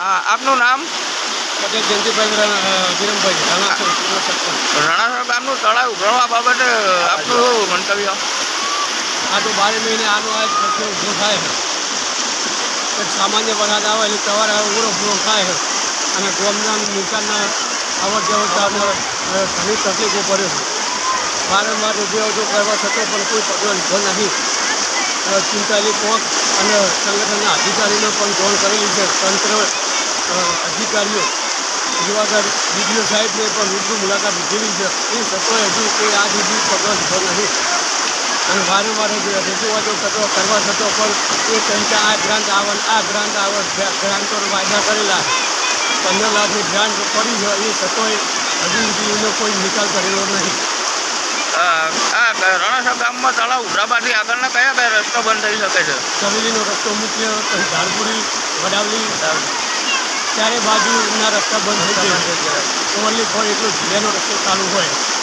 આપનું નામ? પટેલ જયંતિભાઈ વિરમભાઈ રાણા ગામનું તળાવ ઉભરાવા બાબતે આપનું મંતવ્ય? આ તો બારે મહિને આનો આ પ્રશ્ન ઊભો થાય છે. સામાન્ય વરસાદ આવે એટલે સવારે ઉરો પૂરો થાય છે. અને ગોમના નિકાલના આવક જવક અ, ઘણી તકલીફો પડે છે. વારંવાર રજૂઆતો કરવા છતાં પણ કોઈ પગલો લીધો નહીં. ચૂંટાયેલી કોક અને સંગઠનના અધિકારીનો પણ જાણ કરેલી છે. તંત્ર અધિકારીઓ યુવાધર ડીડીઓ સાહેબને પણ રૂબરૂ મુલાકાત લીધેલી છે. એ છતાંય હજુ કોઈ આ સુધી પગલો લીધો નથી અને વારંવાર રજૂઆતો થતો, કરવા થતો પણ એ કહે આ ગ્રાન્ટ આવે આ ગ્રાન્ટ આવે ગ્રાન્ટો વાયદા કરેલા. પંદર લાખની ગ્રાન્ટ પડી છે એ છતાંય હજુ સુધી એનો કોઈ નિકાલ કરેલો આ ગામમાં તળાવ ઉભરાબાથી આગળના કયા કયા રસ્તો બંધ થઈ શકે છે? સવેલીનો રસ્તો મુખ્ય ધારપુરી, વડાવલી, ચારે બાજુના રસ્તા બંધ થઈ જાય. ઓનલી ફોર એટલો જિલ્લાનો રસ્તો ચાલુ હોય.